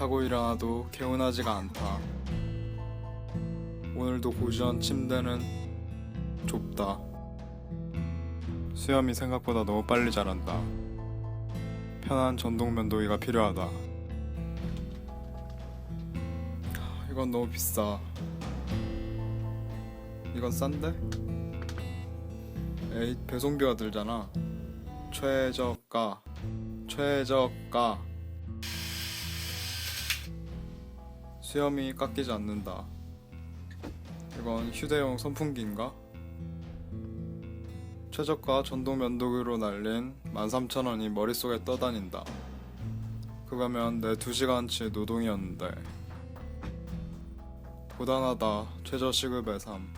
자고 일어나도 개운하지가 않다. 오늘도 고시원 침대는 좁다. 수염이 생각보다 너무 빨리 자란다. 편한 전동 면도기가 필요하다. 이건 너무 비싸. 이건 싼데? 에이 배송비가 들잖아. 최저가 최저가 수염이 깎이지 않는다. 이건 휴대용 선풍기인가? 최저가 전동 면도기로 날린 13,000원이 머릿속에 떠다닌다. 그거면 내 2시간치 노동이었는데. 고단하다 최저시급의 삶.